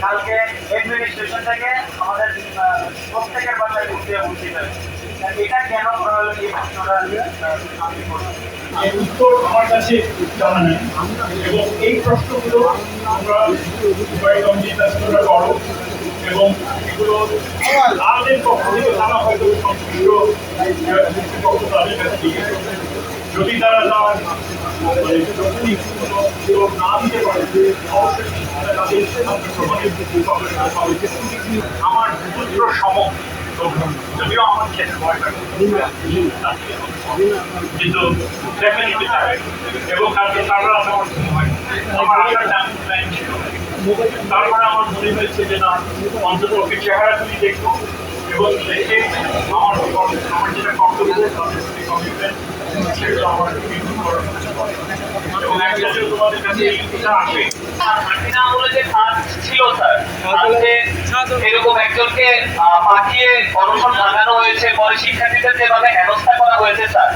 কালকে অ্যাডমিনিস্ট্রেশন থেকে আমাদের প্রত্যেকের বাসায় ঢুকতে উচিত এটা কেন এই উত্তর আমার কাছে এবং এই প্রশ্নগুলো আমরা উভয় কমিটির কাছে করো। এবং এগুলো যদি তারা তার মানে। আমার পুত্র সম যদিও আমার কিন্তু এবং কালকে তারা আমার আমার প্ল্যান ছিল তারপরে আমার মনে হয়েছে যে না, অন্তত ওকে চেহারাগুলি দেখব এবং দেখে আমার আমার যেটা আমলে যে ছিল, স্যার। এরকম একজনকে হয়েছে, পরে শিক্ষার্থীদের যেভাবে করা হয়েছে, স্যার।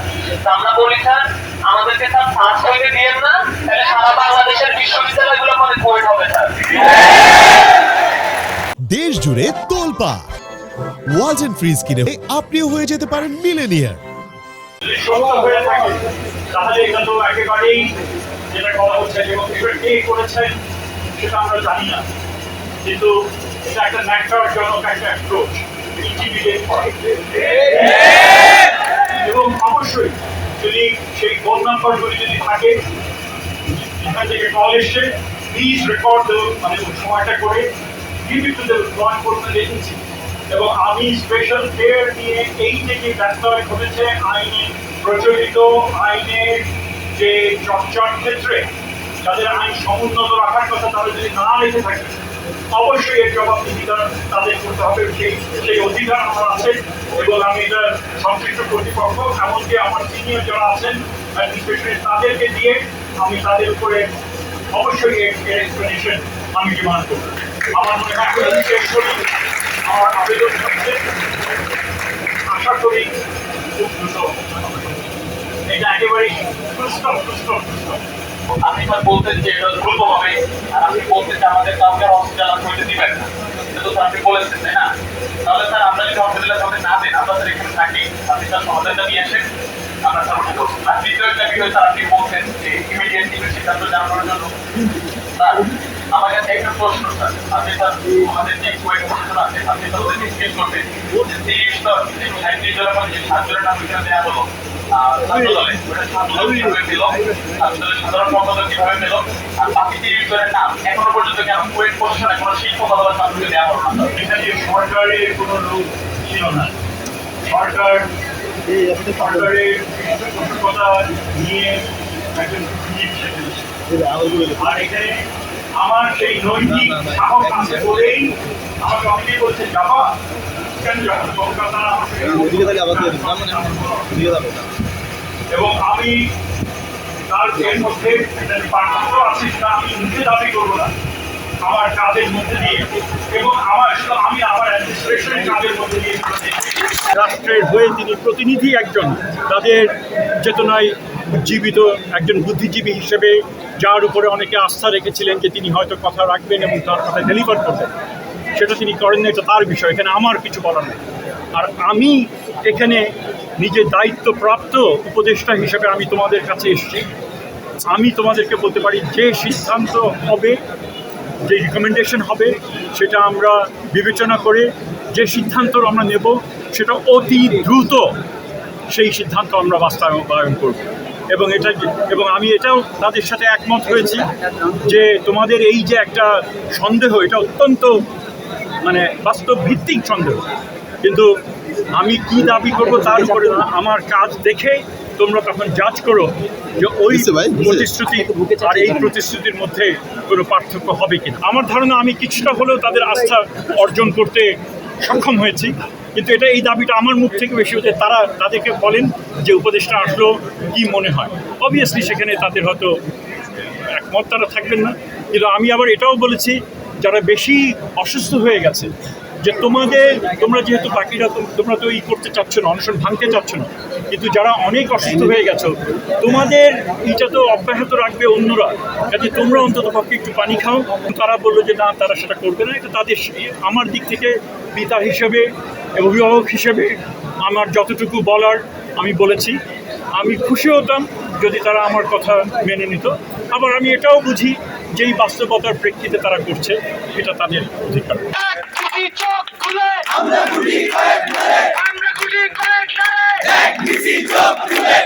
আমরা বলি, স্যার, আমাদেরকে স্যার পাঁচ হইতে দিয়েন না সারা বাংলাদেশের বিশ্ববিদ্যালয়গুলো পরে কোভিড হবে স্যার দেশ জুড়ে তোলপা। ওয়াজ এন্ড ফ্রিজ কিনে আপনিও হয়ে যেতে পারেন মিলেনিয়ার এবং অবশ্যই যদি সেই ফোন যদি থাকে, এখান থেকে কল এসছে প্লিজ রেকর্ড মানে সময়টা করে give it to the law enforcement agency এবং আমি স্পেশাল কেয়ার নিয়ে এই যে যে ব্যত্যয় ঘটেছে আইনে প্রচলিত আইনের যে চর্চার ক্ষেত্রে, যাদের আইন সমুন্নত রাখার কথা তারা যদি না লেখে থাকে, অবশ্যই এর জবাবদিহিতা তাদের করতে হবে, সেই সেই অধিকার আমার আছে এবং আমি এটা সংশ্লিষ্ট কর্তৃপক্ষ, এমনকি আমার সিনিয়র যারা আছেন অ্যাডমিনিস্ট্রেশনে তাদেরকে দিয়ে আমি তাদের উপরে অবশ্যই এর এক্সপ্লেনেশন আমি ডিমান্ড করব। আমার শেষ করি আমার আপনি স্যার বলতেন যে এটা দ্রুত হবে আর আপনি বলতেন যে আমাদের কাউকে হসপিটাল করতে দিবেন না এটা তো আপনি বলেছেন তাই না তাহলে স্যার আপনারা যদি হসপিটালে কাউকে না দেন আমরা স্যার এখানে থাকি আপনি স্যার সমাধানটা নিয়ে আসেন আমরা স্যার ওটা করব আর দ্বিতীয় একটা বিষয় স্যার আপনি বলছেন যে ইমিডিয়েট টিমের সিদ্ধান্ত জানানোর জন্য স্যার আমার কাছে একটা প্রশ্ন স্যার আপনি স্যার আমাদের যে কোয়েট কমিশন আছে আপনি স্যার ওদেরকে জিজ্ঞেস করবেন যে তিরিশ দল সাঁত্রিশ জনের মধ্যে সাতজনের নাম এখানে দেওয়া হলো দলের সাধারণ সম্পাদক কীভাবে পেল? আর বাকি তিরিশ জনের নাম এখনও পর্যন্ত কেন কোয়েট কমিশনে কোনো শিল্প কথা ছাত্রকে দেওয়া হলো না? এখানে সরকারের কোনো লোক ছিল না। সরকার সরকারের কথা নিয়ে একজন আর এখানে আমার সেই নৈতিক সাহস আছে বলেই আমাকে অনেকেই বলছে যাবা। কলকাতা এবং আমি তার এর মধ্যে একটা পার্থক্য আছে সেটা আমি নিজে দাবি করব না। আমার কাজের মধ্যে দিয়ে। এবং আমার শুধু আমি আমার অ্যাডমিনিস্ট্রেশনের কাজের মধ্যে দিয়ে। রাষ্ট্রের হয়ে তিনি প্রতিনিধি একজন। তাদের চেতনায় উজ্জীবিত একজন বুদ্ধিজীবী হিসেবে যার উপরে অনেকে আস্থা রেখেছিলেন যে তিনি হয়তো কথা রাখবেন এবং তার কথা ডেলিভার করবেন। সেটা তিনি করেন না এটা তার বিষয়, এখানে আমার কিছু বলার নেই। আর আমি এখানে নিজের দায়িত্বপ্রাপ্ত উপদেষ্টা হিসেবে আমি তোমাদের কাছে এসেছি। আমি তোমাদেরকে বলতে পারি যে সিদ্ধান্ত হবে, যে রিকমেন্ডেশন হবে, সেটা আমরা বিবেচনা করে যে সিদ্ধান্ত আমরা নেব, সেটা অতি দ্রুত সেই সিদ্ধান্ত আমরা বাস্তবায়ন করব। এবং এটা এবং আমি এটাও তাদের সাথে একমত হয়েছি যে তোমাদের এই যে একটা সন্দেহ এটা অত্যন্ত মানে বাস্তব ভিত্তিক সন্দেহ। কিন্তু আমি কি দাবি করব তার উপরে আমার কাজ দেখে তোমরা তখন জাজ করো যে ওই প্রতিশ্রুতি আর এই প্রতিশ্রুতির মধ্যে কোনো পার্থক্য হবে কিনা। আমার ধারণা আমি কিছুটা হলেও তাদের আস্থা অর্জন করতে সক্ষম হয়েছি। কিন্তু এটা এই দাবিটা আমার মুখ থেকে বেশি হচ্ছে তারা তাদেরকে বলেন যে উপদেশটা আসলো কি মনে হয়। অবভিয়াসলি সেখানে তাদের হয়তো একমত, তারা থাকবেন না। কিন্তু আমি আবার এটাও বলেছি, যারা বেশি অসুস্থ হয়ে গেছে যে তোমাদের, তোমরা যেহেতু বাকিরা তোমরা তো ই করতে চাচ্ছ না, অনশন ভাঙতে চাচ্ছ না, কিন্তু যারা অনেক অসুস্থ হয়ে গেছো, তোমাদের এটা তো অব্যাহত রাখবে অন্যরা। কাজে তোমরা অন্তত পক্ষে একটু পানি খাও। তারা বলল যে, না, তারা সেটা করবে না। এটা তাদের আমার দিক থেকে পিতা হিসেবে, অভিভাবক হিসেবে আমার যতটুকু বলার আমি বলেছি। আমি খুশি হতাম যদি তারা আমার কথা মেনে নিত। আবার আমি এটাও বুঝি যে এই বাস্তবতার প্রেক্ষিতে তারা করছে, এটা তাদের অধিকার। এক কোটি চোখ খুলে। আমরা গুলি কয়েক আমরা গুলি কয়েক এক মিছিল চোখ খুলে।